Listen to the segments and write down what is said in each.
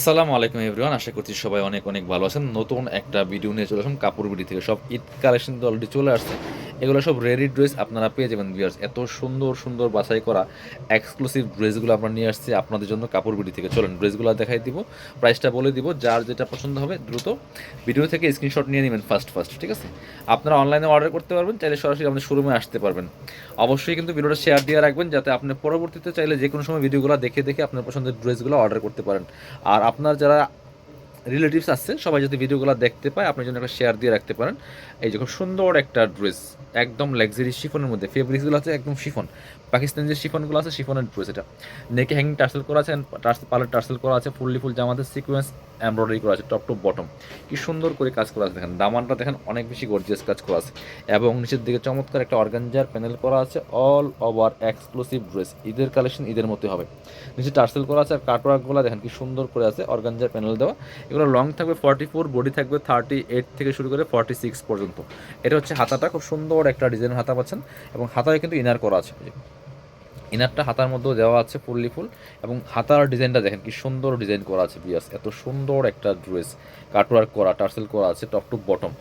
আসসালামু আলাইকুম এভরিওয়ান আশা করছি সবাই অনেক অনেক ভালো আছেন। নতুন একটা ভিডিও নিয়ে চলে আসলাম কাপড় বিডি থেকে। সব ঈদ কালেকশন তো অলরেডি চলে আসছে। এগুলো সব রেডি ড্রেস আপনারা পেয়ে যাবেন ভিউয়ার্স এত সুন্দর সুন্দর বাছাই করা এক্সক্লুসিভ ড্রেসগুলো আমরা নিয়ে আসছি আপনাদের জন্য কাপড় বিডি থেকে। চলেন ড্রেসগুলো দেখাই দিব প্রাইসটা বলে দিব, যার যেটা পছন্দ হবে দ্রুত ভিডিও থেকে স্ক্রিনশট নিয়ে নেবেন ফার্স্ট ফার্স্ট ঠিক আছে? আপনারা অনলাইনে অর্ডার করতে পারবেন, চাইলে সরাসরি আমাদের শোরুমে আসতে পারবেন। অবশ্যই কিন্তু ভিডিওটা শেয়ার দিয়ে রাখবেন, যাতে আপনি পরবর্তীতে চাইলে যে কোনো সময় ভিডিওগুলো দেখে দেখে আপনার পছন্দের ড্রেসগুলো অর্ডার করতে পারেন। আর আপনার যারা রিলেটিভস আছে, সবাই যদি ভিডিওগুলো দেখতে পায়, আপনার জন্য একটা শেয়ার দিয়ে রাখতে পারেন। এই যে খুব সুন্দর একটা ড্রেস একদম লাক্সারি শিফনের মধ্যে। ফেব্রিক্সগুলো আছে একদম শিফন পাকিস্তান যে শিফনগুলো আছে শিফনের ড্রেস এটা। নেকে হ্যাঙ্গিং টার্সেল করা আছে পার্লার টার্সেল করা আছে, ফুললি ফুল জামাতে সিকোয়েন্স এমব্রয়ডারি করা আছে টপ টপ বটম কি সুন্দর করে কাজ করা আছে দেখেন। দামানটা দেখেন, অনেক বেশি গর্জিয়াস কাজ করা আছে। এবং নিচের দিকে চমৎকার একটা অর্গানজার প্যানেল করা আছে অল ওভার এক্সক্লুসিভ ড্রেস ঈদের কালেকশন ঈদের মতো হবে। নিচে টার্সেল করা আছে, আর কাটওয়ার্কগুলো দেখেন কি সুন্দর করে আছে অর্গানজার প্যানেল দেওয়া। এগুলো লং থাকবে ফর্টি ফোর বডি থাকবে থার্টি এইট থেকে শুরু করে ফর্টি সিক্স পর্যন্ত। এটা হচ্ছে হাতাটা, খুব সুন্দর একটা ডিজাইনের হাতা পাচ্ছেন এবং হাতায় কিন্তু ইনার করা আছে। ইনারটা হাতার মধ্যেও দেওয়া আছে ফুললি ফুল এবং হাতার ডিজাইনটা দেখেন কি সুন্দর ডিজাইন করা আছে বিয়াস এত সুন্দর একটা ড্রেস কাটওয়ার্ক করা টার্সেল করা আছে টপ টু বটম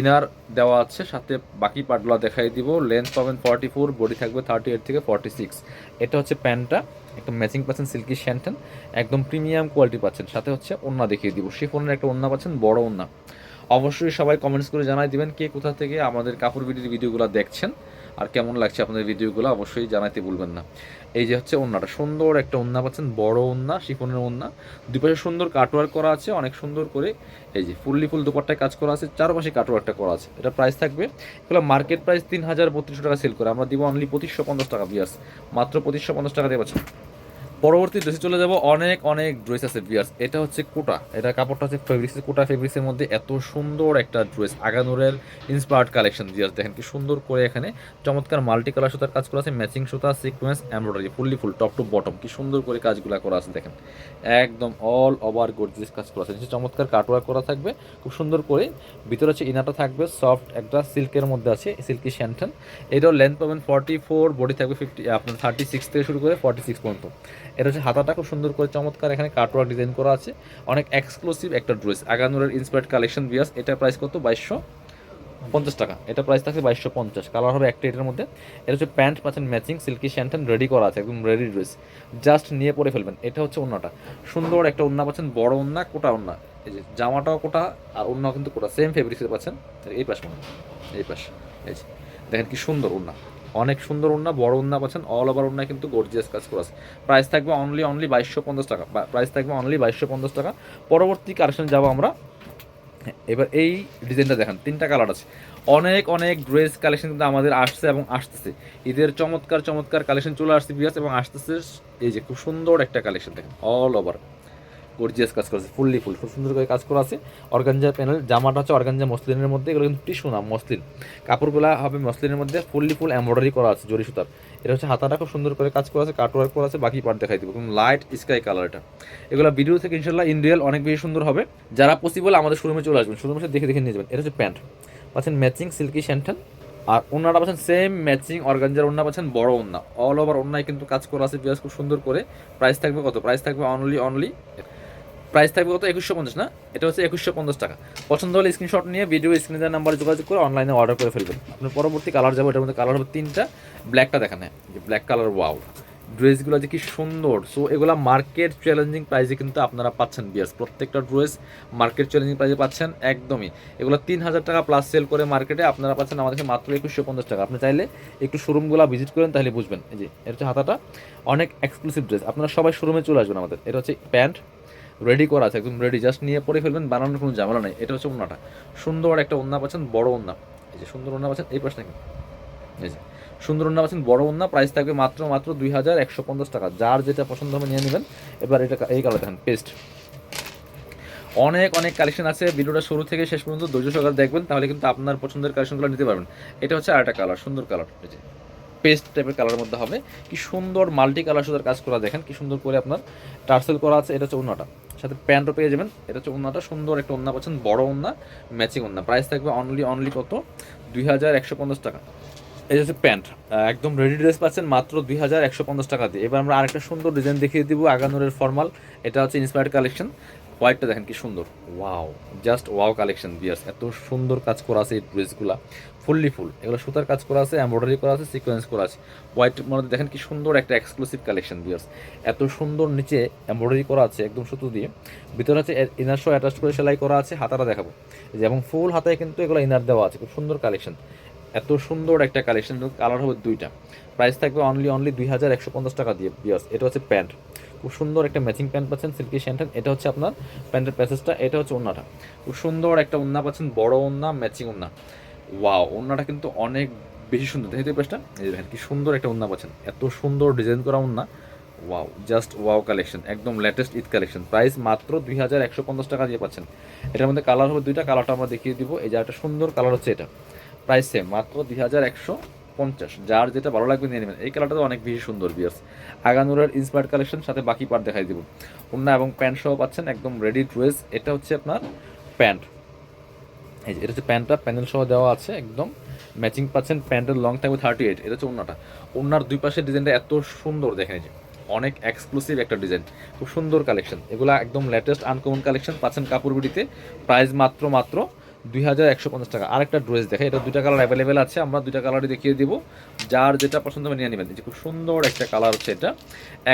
ইনার দেওয়া আছে, সাথে বাকি পার্টগুলো দেখাই দিব। লেন্থ পাবেন ফর্টি ফোর বডি থাকবে থার্টি এইট থেকে ফর্টি সিক্স এটা হচ্ছে প্যান্টটা একটা ম্যাচিং পাচ্ছেন সিল্কি শ্যান্টেন একদম প্রিমিয়াম কোয়ালিটি পাচ্ছেন। সাথে হচ্ছে ওন্না দেখিয়ে দিব। সে ফোনের একটা ওন্না পাচ্ছেন, বড় ওন্না অবশ্যই সবাই কমেন্টস করে জানাই দিবেন কে কোথা থেকে আমাদের কাপড় বিডির ভিডিওগুলো দেখছেন। আর কেমন লাগছে আপনাদের ভিডিওগুলো অবশ্যই জানাতে ভুলবেন না। এই যে হচ্ছে ওন্নাটা সুন্দর একটা ওন্না পাচ্ছেন, বড় ওন্না শিফনের ওন্না দুপাশে সুন্দর কাটওয়ার্ক করা আছে, অনেক সুন্দর করে। এই যে ফুললি ফুল দুপারটায় কাজ করা আছে, চারপাশে কাটওয়ার্কটা করা আছে। এটা প্রাইস থাকবে, এগুলো মার্কেট প্রাইস তিন হাজার বত্রিশশো টাকা সেল করে। আমরা দিব অনলি পঁচিশশো পঞ্চাশ টাকা বিয়াস মাত্র পঁচিশশো পঞ্চাশ টাকা দিয়ে পাচ্ছেন। পরবর্তী ড্রেসে চলে যাব অনেক অনেক ড্রেস আছে বিয়ার্স এটা হচ্ছে কোটা। এটা কাপড়টা হচ্ছে ফেব্রিক্স কোটা। ফেব্রিক্সের মধ্যে এত সুন্দর একটা ড্রেস। আগানুরের ইন্সপায়ার্ড কালেকশন বিয়ার্স দেখেন কি সুন্দর করে এখানে চমৎকার মাল্টি কালার সুতার কাজ করা আছে ম্যাচিং সুতা sequence embroidery fully full top to bottom কি সুন্দর করে কাজগুলো করা আছে দেখেন। একদম অল ওভার গর্জিয়াস কাজ করা আছে চমৎকার কাটওয়ার্ক করা থাকবে। খুব সুন্দর করে। ভিতরে হচ্ছে ইনাটা থাকবে সফট একটা সিল্কের মধ্যে আছে সিল্কি শ্যান্টেন এটাও লেন্থ পাবেন ফর্টি ফোর বডি থাকবে ফিফটি আপনার থার্টি সিক্স থেকে শুরু করে ফর্টি সিক্স পর্যন্ত। এটা হচ্ছে হাতাটা খুব সুন্দর করে চমৎকার এখানে কাটওয়ার্ক ডিজাইন করা আছে। অনেক এক্সক্লুসিভ একটা ড্রেস আগানুরের ইন্সপায়ার্ড কালেকশন বিয়াস এটা প্রাইস কত? বাইশশো পঞ্চাশ টাকা। এটা প্রাইস থাকছে বাইশশো পঞ্চাশ। কালার হবে একটা এটার মধ্যে। এটা হচ্ছে প্যান্ট পাচ্ছেন ম্যাচিং সিল্কি শ্যান্টেন রেডি করা আছে, একদম রেডি ড্রেস জাস্ট নিয়ে পরে ফেলবেন। এটা হচ্ছে ওন্নাটা। সুন্দর একটা ওন্না পাচ্ছেন, বড় ওন্না, কোটা ওন্না। এই যে জামাটাও কোটা, আর ওন্নাও কিন্তু কোটা। সেম ফেব্রিক্সের পাচ্ছেন। এই পাশ এই পাশ। এই যে। দেখেন কি সুন্দর ওন্না। অনেক সুন্দর ওন্না বড় ওন্না পাচ্ছেন অল ওভার ওন্না কিন্তু গর্জিয়াস কাজ করা আছে। প্রাইস থাকবে অনলি অনলি বাইশশো পঞ্চাশ টাকা। প্রাইস থাকবে অনলি বাইশশো পঞ্চাশ টাকা। পরবর্তী কালেকশন যাব আমরা। এবার এই ডিজাইনটা দেখেন, তিনটা কালার আছে। অনেক অনেক ড্রেস কালেকশন কিন্তু আমাদের আসছে এবং আসতেছে। ঈদের চমৎকার চমৎকার কালেকশন চলে আসছে বিয়াস এবং আসতেছে এই যে খুব সুন্দর একটা কালেকশন দেখেন অল ওভার গর্জিয়াস কাজ করেছে ফুললি ফুল খুব সুন্দর করে কাজ করা আছে। অর্গানজা প্যানেল জামাটা হচ্ছে অর্গানজা মসলিনের মধ্যে, এগুলো কিন্তু টিস্যু না, মসলিন। কাপড়গুলো হবে মসলিনের মধ্যে ফুললি ফুল এমব্রয়ডারি করা আছে, জরি সুতার। এটা হচ্ছে হাতাটা খুব সুন্দর করে কাজ করা আছে কাটওয়ার্ক করা আছে, বাকি পার্ট দেখাই দিব লাইট স্কাই কালার এটা। এগুলো ভিডিও থেকে ইনশাল্লাহ ইন রিয়েল অনেক বেশি সুন্দর হবে। যারা পসিবল আমাদের শোরুমে চলে আসবেন শোরুমে দেখে দেখে নিয়ে যাবেন। এটা হচ্ছে প্যান্ট পাচ্ছেন ম্যাচিং সিল্কি শ্যান্টেন আর ওনারা পাচ্ছেন সেম ম্যাচিং অর্গানজার ওনা পাচ্ছেন বড় ওনা অল ওভার ওনায় কিন্তু কাজ করা আছে, বিয়াস খুব সুন্দর করে। প্রাইস থাকবে কত? প্রাইস থাকবে অনলি অনলি প্রাইস থাকবে কত? একুশশো পঞ্চাশ, না? এটা হচ্ছে একুশশো পঞ্চাশ টাকা। পছন্দ হলে স্ক্রিনশট নিয়ে ভিডিও স্ক্রিনে নাম্বারে যোগাযোগ করে অনলাইনে অর্ডার করে ফেলবেন। আপনার পরবর্তী কালার যাব, এটার মধ্যে কালার হবে তিনটা ব্ল্যাকটা দেখেন হ্যাঁ। যে ব্ল্যাক কালার ওয়াও ড্রেসগুলো যে কি সুন্দর। সো এগুলো মার্কেট চ্যালেঞ্জিং প্রাইসে কিন্তু আপনারা পাচ্ছেন বিয়াস প্রত্যেকটা ড্রেস মার্কেট চ্যালেঞ্জিং প্রাইসে পাচ্ছেন, একদমই। এগুলো তিন হাজার টাকা প্লাস সেল করে মার্কেটে আপনারা পাচ্ছেন আমাদেরকে মাত্র একুশশো পঞ্চাশ টাকা। আপনি চাইলে একটু শোরুমগুলো ভিজিট করেন, তাহলে বুঝবেন। এই যে, এটা হচ্ছে হাতাটা। অনেক এক্সক্লুসিভ ড্রেস আপনারা সবাই শোরুমে চলে আসবেন আমাদের। এটা হচ্ছে প্যান্ট। রেডি করা আছে, একদম রেডি জাস্ট নিয়ে পরে ফেলবেন, বানানোর কোনো ঝামেলা নেই। এটা হচ্ছে ওনাটা সুন্দর একটা ওন্না পাচ্ছেন, বড় ওন্না এই যে সুন্দর ওন্না পাচ্ছেন, এই পাশে নাকি এই যে, সুন্দর ওন্না পাচ্ছেন, বড় ওন্না প্রাইস থাকবে মাত্র মাত্র দুই হাজার একশো পঞ্চাশ টাকা। যার যেটা পছন্দ হবে নিয়ে নেবেন। এবার এটা এই কালার দেখেন পেস্ট অনেক অনেক কালেকশন আছে। ভিডিওটা শুরু থেকে শেষ পর্যন্ত ধৈর্য সহকারে দেখবেন, তাহলে কিন্তু আপনার পছন্দের কালেকশনগুলো নিতে পারবেন। এটা হচ্ছে আরেকটা কালার সুন্দর কালার এই যে পেস্ট টাইপের কালার মধ্যে হবে। কি সুন্দর মাল্টি কালার সুতার কাজ করা দেখেন, কি সুন্দর করে আপনার টার্সেল করা আছে, এটা হচ্ছে অন্যটা সাথে প্যান্টও পেয়ে যাবেন, এটা হচ্ছে অন্যটা সুন্দর একটা অন্য পাচ্ছেন, বড় অন্য ম্যাচিং অন্য প্রাইস থাকবে অনলি অনলি কত? দুই হাজার একশো পঞ্চাশ টাকা। এই হচ্ছে প্যান্ট একদম রেডি ড্রেস পাচ্ছেন মাত্র দুই হাজার একশো পঞ্চাশ টাকা দিয়ে। এবার আমরা আরেকটা সুন্দর ডিজাইন দেখিয়ে দিব, আগানোরের ফর্মাল, এটা হচ্ছে ইন্সপায়ার্ড কালেকশন হোয়াইটটা দেখেন কি সুন্দর। ওয়াও জাস্ট ওয়াও কালেকশন বিয়ার্স এত সুন্দর কাজ করা আছে এই ড্রেসগুলা ফুললি ফুল। এগুলো সুতার কাজ করা আছে, এমব্রয়ডারি করা আছে সিকোয়েন্স করা আছে। হোয়াইট মধ্যে দেখেন কি সুন্দর একটা এক্সক্লুসিভ কালেকশন বিয়ার্স এত সুন্দর নিচে এমব্রয়ডারি করা আছে, একদম সুতো দিয়ে। ভিতরে আছে ইনার শো অ্যাটাচ করে সেলাই করা আছে, হাতাটা দেখাবো। এবং ফুল হাতায় কিন্তু এগুলো ইনার দেওয়া আছে, খুব সুন্দর কালেকশন এত সুন্দর একটা কালেকশন কালার হবে দুইটা। প্রাইস থাকবে অনলি অনলি দুই হাজার একশো পঞ্চাশ টাকা দিয়ে বিয়ার্স এটা হচ্ছে প্যান্ট। খুব সুন্দর একটা ম্যাচিং প্যান্ট পাচ্ছেন সিল্কি শ্যান্টেন এটা হচ্ছে আপনার প্যান্টের প্যাসেজটা এটা হচ্ছে ওন্নাটা। খুব সুন্দর একটা ওন্না পাচ্ছেন, বড় ওন্না ম্যাচিং ওন্না। ওয়াও ওন্নাটা কিন্তু অনেক বেশি সুন্দর। দেখতে পেছটা এই দেখেন, কি সুন্দর একটা ওন্না পাচ্ছেন। এত সুন্দর ডিজাইন করা ওন্না ওয়াও জাস্ট ওয়াও কালেকশন একদম লেটেস্ট ঈদ কালেকশন প্রাইস মাত্র দুই হাজার একশো পঞ্চাশ টাকা দিয়ে পাচ্ছেন। এটার মধ্যে কালার হবে দুইটা কালারটা আমরা দেখিয়ে দিব। এই যে একটা সুন্দর কালার হচ্ছে এটা। প্রাইস সেম মাত্র দুই হাজার একশো পঞ্চাশ। যার যেটা ভালো লাগবে নিয়ে নেবেন। এই কালারটা তো অনেক বেশি সুন্দর বিয়ার্স আগানুরের ইন্সপায়ার্ড কালেকশন সাথে বাকি পার্ট দেখাই দিব। ওন্না এবং প্যান্ট সহ পাচ্ছেন, একদম রেডি ড্রেস এটা হচ্ছে আপনার প্যান্ট এই যে, এটা হচ্ছে প্যান্টটা প্যানেল সহ দেওয়া আছে একদম। ম্যাচিং পাচ্ছেন প্যান্টের লং থাকবে থার্টি এইট এটা হচ্ছে ওন্নাটা ওন্নার দুই পাশের ডিজাইনটা এত সুন্দর, দেখেন যে, অনেক এক্সক্লুসিভ একটা ডিজাইন খুব সুন্দর কালেকশন এগুলো একদম লেটেস্ট আনকমন কালেকশন পাচ্ছেন কাপড় বিডিতে প্রাইস মাত্র মাত্র দুই হাজার একশো পঞ্চাশ টাকা। আরেকটা ড্রেস দেখে এটা দুইটা কালার অ্যাভেলেবেল আছে, আমরা দুইটা কালারই দেখিয়ে দিব। যার যেটা পছন্দ হবে নিয়ে নেবেন। যে, খুব সুন্দর একটা কালার হচ্ছে এটা।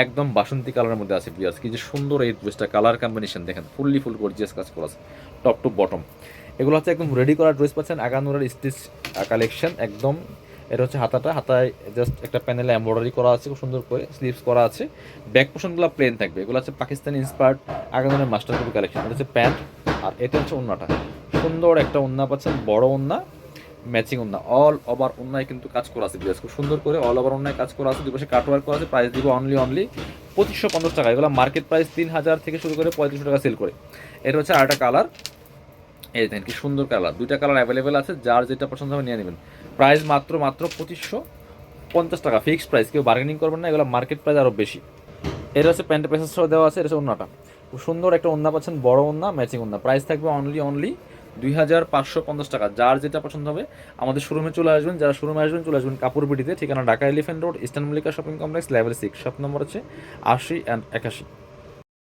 একদম বাসন্তী কালারের মধ্যে আছে বিয়াস কি যে সুন্দর এই ড্রেসটা কালার কম্বিনেশন দেখেন ফুললি ফুল গর্জিয়াস কাজ করা আছে টপ টু বটম এগুলো হচ্ছে একদম রেডি করা ড্রেস পাচ্ছেন আগানুরের স্টিচ কালেকশন একদম। এটা হচ্ছে হাতাটা, হাতায় জাস্ট একটা প্যানেলে এমব্রয়ডারি করা আছে, খুব সুন্দর করে স্লিভস করা আছে। ব্যাক পোর্শনগুলো প্লেন থাকবে। এগুলো হচ্ছে পাকিস্তানি ইন্সপায়ার্ড আগানুরের মাস্টার কপি কালেকশন এটা হচ্ছে প্যান্ট আর এটা হচ্ছে ওন্নাটা। সুন্দর একটা ওন্না পাচ্ছেন, বড় ওন্না ম্যাচিং ওন্না। অল ওভার ওন্নায় কিন্তু কাজ করা আছে বিরাজ খুব সুন্দর করে অল ওভার ওন্নায় কাজ করা আছে দুই পাশে কাট ওয়ার্ক করা আছে প্রাইস দিব অনলি অনলি পঁচিশশো পঞ্চাশ টাকা। এগুলো মার্কেট প্রাইস তিন হাজার থেকে শুরু করে পঁয়ত্রিশশো টাকা সেল করে। এটা হচ্ছে আরেকটা কালার এই দেখেন, কি সুন্দর কালার। দুইটা কালার অ্যাভেলেবেল আছে, যার যেটা পছন্দ হবে নিয়ে নেবেন। প্রাইস মাত্র মাত্র পঁচিশশো পঞ্চাশ টাকা। ফিক্সড প্রাইস কেউ বার্গেনিং করবেন না, এগুলো মার্কেট প্রাইস আরও বেশি। এটা হচ্ছে প্যান্টের প্যাসেজ সহ দেওয়া আছে এটা হচ্ছে খুব সুন্দর একটা ওন্না পাচ্ছেন, বড় ওন্না ম্যাচিং ওন্না। প্রাইস থাকবে অনলি অনলি দুই হাজার পাঁচশো পঞ্চাশ টাকা। যার যেটা পছন্দ হবে, আমাদের শোরুমে চলে আসবেন। যারা শোরুমে আসবেন, চলে আসবেন কাপড়বিটিতে ঠিকানা Dhaka elephant road, eastern Mallika shopping complex level six shop number হচ্ছে আশি অ্যান্ড একাশি।